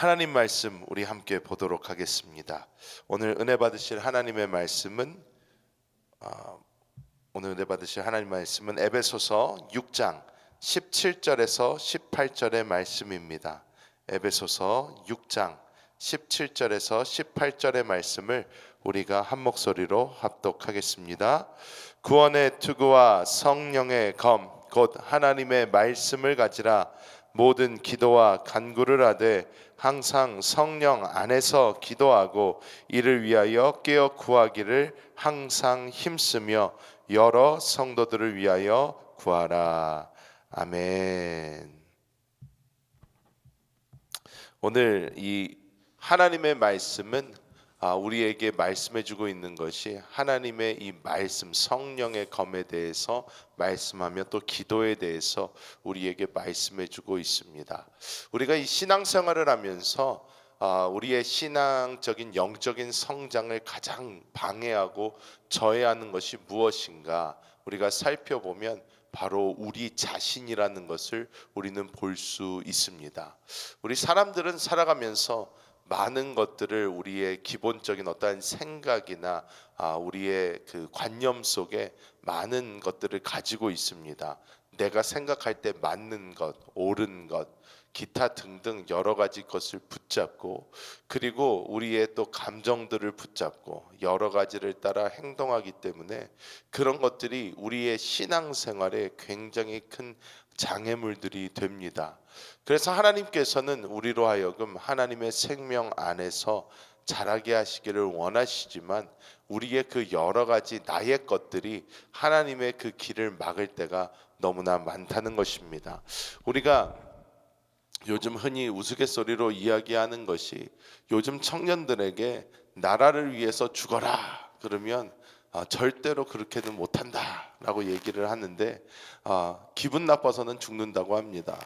하나님 말씀 우리 함께 보도록 하겠습니다. 오늘 은혜 받으실 하나님의 말씀은 어, 오늘 은혜 받으실 하나님 말씀은 에베소서 6장 17절에서 18절의 말씀입니다. 에베소서 6장 17절에서 18절의 말씀을 우리가 한 목소리로 합독하겠습니다. 구원의 투구와 성령의 검 곧 하나님의 말씀을 가지라 모든 기도와 간구를 하되 항상 성령 안에서 기도하고 이를 위하여 깨어 구하기를 항상 힘쓰며 여러 성도들을 위하여 구하라. 아멘. 오늘 이 하나님의 말씀은 아, 우리에게 말씀해주고 있는 것이 하나님의 이 말씀 성령의 검에 대해서 말씀하며 또 기도에 대해서 우리에게 말씀해주고 있습니다. 우리가 이 신앙생활을 하면서 아, 우리의 신앙적인 영적인 성장을 가장 방해하고 저해하는 것이 무엇인가 우리가 살펴보면 바로 우리 자신이라는 것을 우리는 볼 수 있습니다. 우리 사람들은 살아가면서 많은 것들을 우리의 기본적인 어떠한 생각이나 아, 우리의 그 관념 속에 많은 것들을 가지고 있습니다. 내가 생각할 때 맞는 것, 옳은 것, 기타 등등 여러 가지 것을 붙잡고 그리고 우리의 또 감정들을 붙잡고 여러 가지를 따라 행동하기 때문에 그런 것들이 우리의 신앙생활에 굉장히 큰 장애물들이 됩니다. 그래서 하나님께서는 우리로 하여금 하나님의 생명 안에서 자라게 하시기를 원하시지만 우리의 그 여러 가지 나의 것들이 하나님의 그 길을 막을 때가 너무나 많다는 것입니다. 우리가 요즘 흔히 우스갯소리로 이야기하는 것이 요즘 청년들에게 나라를 위해서 죽어라 그러면 아, 절대로 그렇게는 못한다라고 얘기를 하는데 아, 기분 나빠서는 죽는다고 합니다.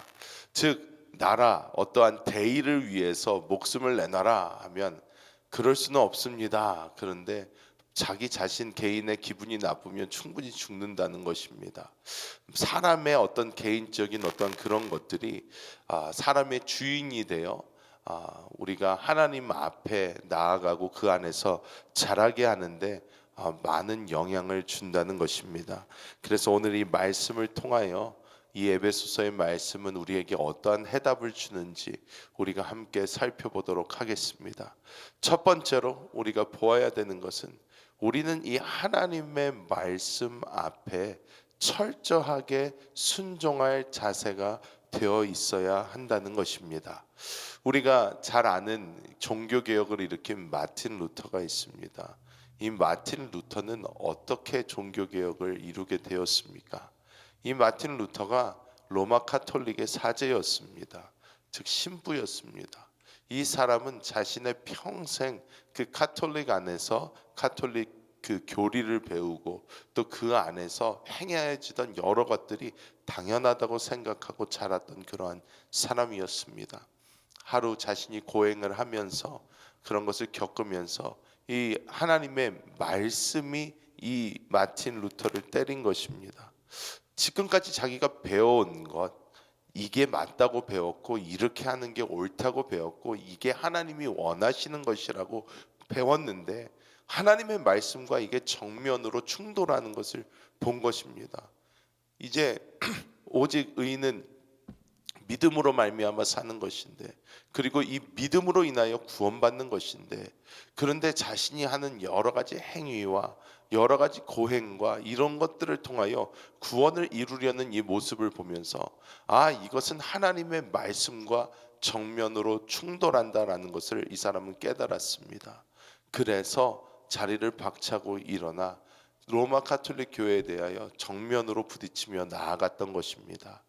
즉 나라 어떠한 대의를 위해서 목숨을 내놔라 하면 그럴 수는 없습니다. 그런데 자기 자신 개인의 기분이 나쁘면 충분히 죽는다는 것입니다. 사람의 어떤 개인적인 어떤 그런 것들이 아, 사람의 주인이 되어 아, 우리가 하나님 앞에 나아가고 그 안에서 자라게 하는데 아, 많은 영향을 준다는 것입니다. 그래서 오늘 이 말씀을 통하여 이 에베소서의 말씀은 우리에게 어떠한 해답을 주는지 우리가 함께 살펴보도록 하겠습니다. 첫 번째로 우리가 보아야 되는 것은 우리는 이 하나님의 말씀 앞에 철저하게 순종할 자세가 되어 있어야 한다는 것입니다. 우리가 잘 아는 종교 개혁을 일으킨 마틴 루터가 있습니다. 이 마틴 루터는 어떻게 종교 개혁을 이루게 되었습니까? 이 마틴 루터가 로마 카톨릭의 사제였습니다. 즉 신부였습니다. 이 사람은 자신의 평생 그 카톨릭 안에서 카톨릭 그 교리를 배우고 또 그 안에서 행해지던 여러 것들이 당연하다고 생각하고 자랐던 그러한 사람이었습니다. 하루 자신이 고행을 하면서 그런 것을 겪으면서 이 하나님의 말씀이 이 마틴 루터를 때린 것입니다. 지금까지 자기가 배워온 것 이게 맞다고 배웠고 이렇게 하는 게 옳다고 배웠고 이게 하나님이 원하시는 것이라고 배웠는데 하나님의 말씀과 이게 정면으로 충돌하는 것을 본 것입니다. 이제 오직 의인은 믿음으로 말미암아 사는 것인데 그리고 이 믿음으로 인하여 구원받는 것인데 그런데 자신이 하는 여러 가지 행위와 여러 가지 고행과 이런 것들을 통하여 구원을 이루려는 이 모습을 보면서 아 이것은 하나님의 말씀과 정면으로 충돌한다라는 것을 이 사람은 깨달았습니다. 그래서 자리를 박차고 일어나 로마 카톨릭 교회에 대하여 정면으로 부딪히며 나아갔던 것입니다.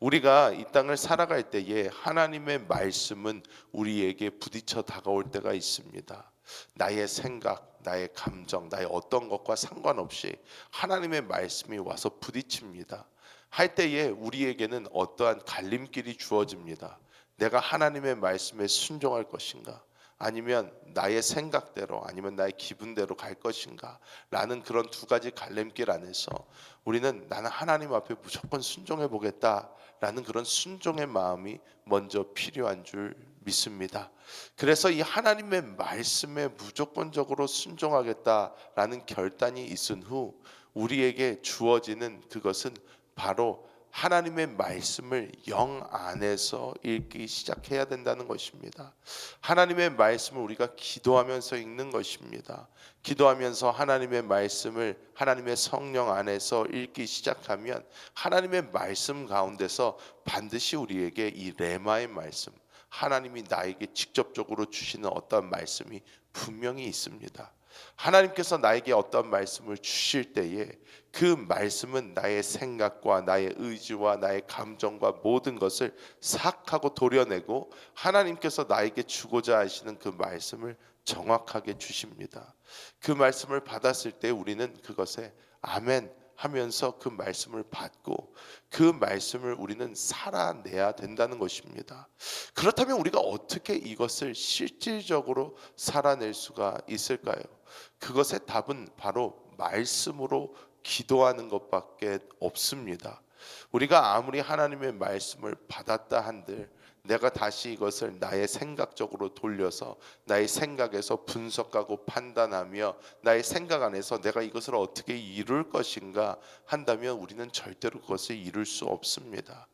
우리가 이 땅을 살아갈 때에 하나님의 말씀은 우리에게 부딪혀 다가올 때가 있습니다. 나의 생각, 나의 감정, 나의 어떤 것과 상관없이 하나님의 말씀이 와서 부딪힙니다. 할 때에 우리에게는 어떠한 갈림길이 주어집니다. 내가 하나님의 말씀에 순종할 것인가? 아니면 나의 생각대로 아니면 나의 기분대로 갈 것인가 라는 그런 두 가지 갈림길 안에서 우리는 나는 하나님 앞에 무조건 순종해 보겠다 라는 그런 순종의 마음이 먼저 필요한 줄 믿습니다. 그래서 이 하나님의 말씀에 무조건적으로 순종하겠다라는 결단이 있은 후 우리에게 주어지는 그것은 바로 하나님의 말씀을 영 안에서 읽기 시작해야 된다는 것입니다. 하나님의 말씀을 우리가 기도하면서 읽는 것입니다. 기도하면서 하나님의 말씀을 하나님의 성령 안에서 읽기 시작하면 하나님의 말씀 가운데서 반드시 우리에게 이 레마의 말씀, 하나님이 나에게 직접적으로 주시는 어떤 말씀이 분명히 있습니다. 하나님께서 나에게 어떤 말씀을 주실 때에 그 말씀은 나의 생각과 나의 의지와 나의 감정과 모든 것을 삭하고 도려내고 하나님께서 나에게 주고자 하시는 그 말씀을 정확하게 주십니다. 그 말씀을 받았을 때 우리는 그것에 아멘 하면서 그 말씀을 받고 그 말씀을 우리는 살아내야 된다는 것입니다. 그렇다면 우리가 어떻게 이것을 실질적으로 살아낼 수가 있을까요? 그것의 답은 바로 말씀으로 기도하는 것밖에 없습니다. 우리가 아무리 하나님의 말씀을 받았다 한들 내가 다시 이것을 나의 생각적으로 돌려서 나의 생각에서 분석하고 판단하며 나의 생각 안에서 내가 이것을 어떻게 이룰 것인가 한다면 우리는 절대로 그것을 이룰 수 없습니다.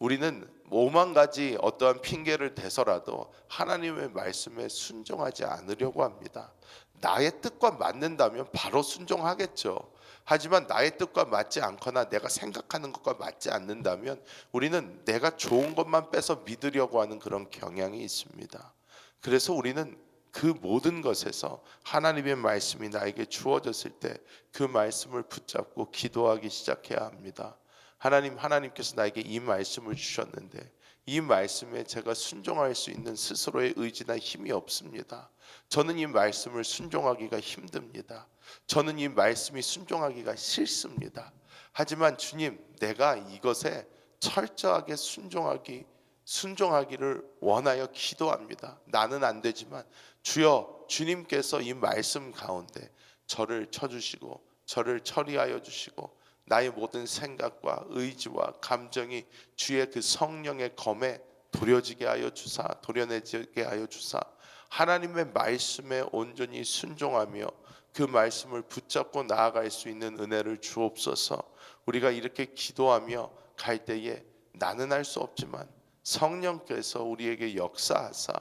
우리는 오만 가지 어떠한 핑계를 대서라도 하나님의 말씀에 순종하지 않으려고 합니다. 나의 뜻과 맞는다면 바로 순종하겠죠. 하지만 나의 뜻과 맞지 않거나 내가 생각하는 것과 맞지 않는다면 우리는 내가 좋은 것만 빼서 믿으려고 하는 그런 경향이 있습니다. 그래서 우리는 그 모든 것에서 하나님의 말씀이 나에게 주어졌을 때 그 말씀을 붙잡고 기도하기 시작해야 합니다. 하나님 하나님께서 나에게 이 말씀을 주셨는데 이 말씀에 제가 순종할 수 있는 스스로의 의지나 힘이 없습니다. 저는 이 말씀을 순종하기가 힘듭니다. 저는 이 말씀이 순종하기가 싫습니다. 하지만 주님, 내가 이것에 철저하게 순종하기 순종하기를 원하여 기도합니다. 나는 안 되지만 주여 주님께서 이 말씀 가운데 저를 쳐주시고 저를 처리하여 주시고 나의 모든 생각과 의지와 감정이 주의 그 성령의 검에 도려지게 하여 주사 도려내지게 하여 주사 하나님의 말씀에 온전히 순종하며 그 말씀을 붙잡고 나아갈 수 있는 은혜를 주옵소서. 우리가 이렇게 기도하며 갈 때에 나는 할 수 없지만 성령께서 우리에게 역사하사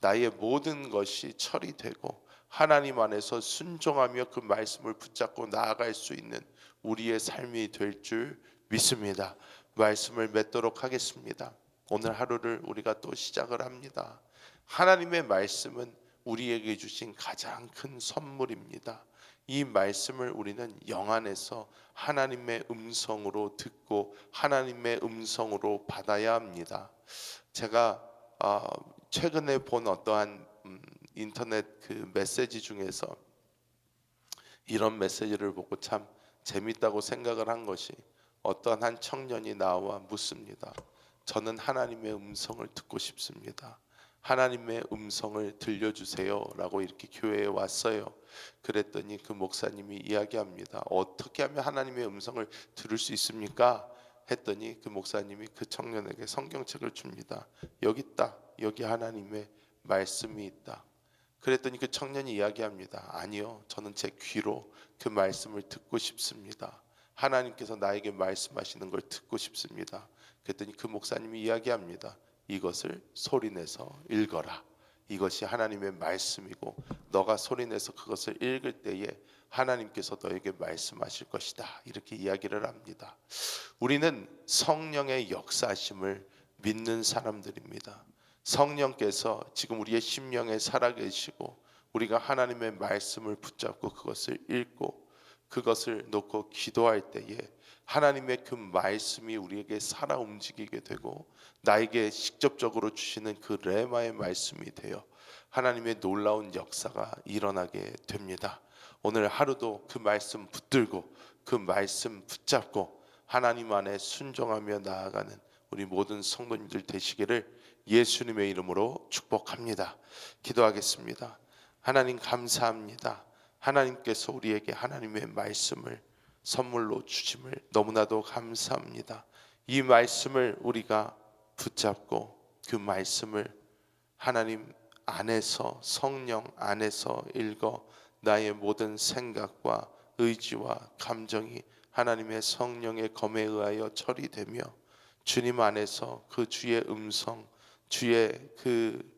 나의 모든 것이 처리되고 하나님 안에서 순종하며 그 말씀을 붙잡고 나아갈 수 있는 우리의 삶이 될 줄 믿습니다. 말씀을 맺도록 하겠습니다. 오늘 하루를 우리가 또 시작을 합니다. 하나님의 말씀은 우리에게 주신 가장 큰 선물입니다. 이 말씀을 우리는 영 안에서 하나님의 음성으로 듣고 하나님의 음성으로 받아야 합니다. 제가 어, 최근에 본 어떠한 음, 인터넷 그 메시지 중에서 이런 메시지를 보고 참 재밌다고 생각을 한 것이 어떠한 한 청년이 나와 묻습니다. 저는 하나님의 음성을 듣고 싶습니다. 하나님의 음성을 들려주세요라고 이렇게 교회에 왔어요. 그랬더니 그 목사님이 이야기합니다. 어떻게 하면 하나님의 음성을 들을 수 있습니까? 했더니 그 목사님이 그 청년에게 성경책을 줍니다. 여기 있다. 여기 하나님의 말씀이 있다. 그랬더니 그 청년이 이야기합니다. 아니요. 저는 제 귀로 그 말씀을 듣고 싶습니다. 하나님께서 나에게 말씀하시는 걸 듣고 싶습니다. 그랬더니 그 목사님이 이야기합니다. 이것을 소리내서 읽어라. 이것이 하나님의 말씀이고 너가 소리내서 그것을 읽을 때에 하나님께서 너에게 말씀하실 것이다. 이렇게 이야기를 합니다. 우리는 성령의 역사심을 믿는 사람들입니다. 성령께서 지금 우리의 심령에 살아계시고 우리가 하나님의 말씀을 붙잡고 그것을 읽고 그것을 놓고 기도할 때에 하나님의 그 말씀이 우리에게 살아 움직이게 되고 나에게 직접적으로 주시는 그 레마의 말씀이 되어 하나님의 놀라운 역사가 일어나게 됩니다. 오늘 하루도 그 말씀 붙들고 그 말씀 붙잡고 하나님 안에 순종하며 나아가는 우리 모든 성도님들 되시기를 예수님의 이름으로 축복합니다. 기도하겠습니다. 하나님 감사합니다. 하나님께서 우리에게 하나님의 말씀을 선물로 주심을 너무나도 감사합니다. 이 말씀을 우리가 붙잡고 그 말씀을 하나님 안에서 성령 안에서 읽어 나의 모든 생각과 의지와 감정이 하나님의 성령의 검에 의하여 처리되며 주님 안에서 그 주의 음성, 주의 그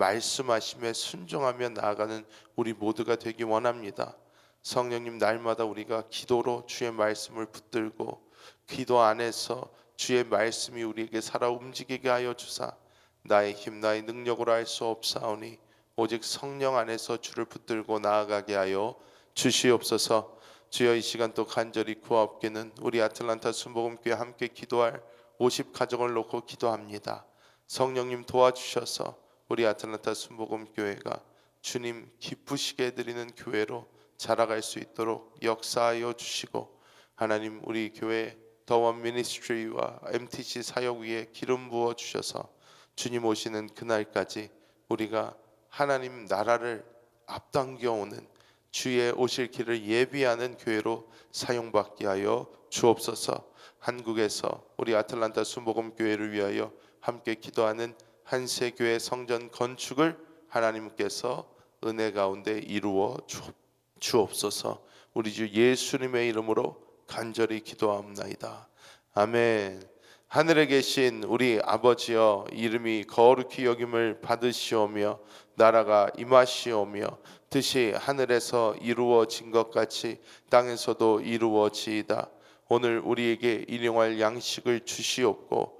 말씀하심에 순종하며 나아가는 우리 모두가 되기 원합니다. 성령님 날마다 우리가 기도로 주의 말씀을 붙들고 기도 안에서 주의 말씀이 우리에게 살아 움직이게 하여 주사 나의 힘 나의 능력으로 할 수 없사오니 오직 성령 안에서 주를 붙들고 나아가게 하여 주시옵소서. 주여 이 시간 또 간절히 구하옵기는 우리 아틀란타 순복음교회 함께 기도할 50 가정을 놓고 기도합니다. 성령님 도와주셔서 우리 아틀란타 순복음 교회가 주님 기쁘시게 드리는 교회로 자라갈 수 있도록 역사하여 주시고 하나님 우리 교회 더원 미니스트리와 MTC 사역 위에 기름 부어 주셔서 주님 오시는 그날까지 우리가 하나님 나라를 앞당겨 오는 주의 오실 길을 예비하는 교회로 사용받게 하여 주옵소서. 한국에서 우리 아틀란타 순복음 교회를 위하여 함께 기도하는 한세 교회 성전 건축을 하나님께서 은혜 가운데 이루어 주옵- 주옵소서. 우리 주 예수님의 이름으로 간절히 기도합나이다. 아멘. 하늘에 계신 우리 아버지여 이름이 거룩히 여김을 받으시오며 나라가 임하시오며 뜻이 하늘에서 이루어진 것 같이 땅에서도 이루어지이다. 오늘 우리에게 일용할 양식을 주시옵고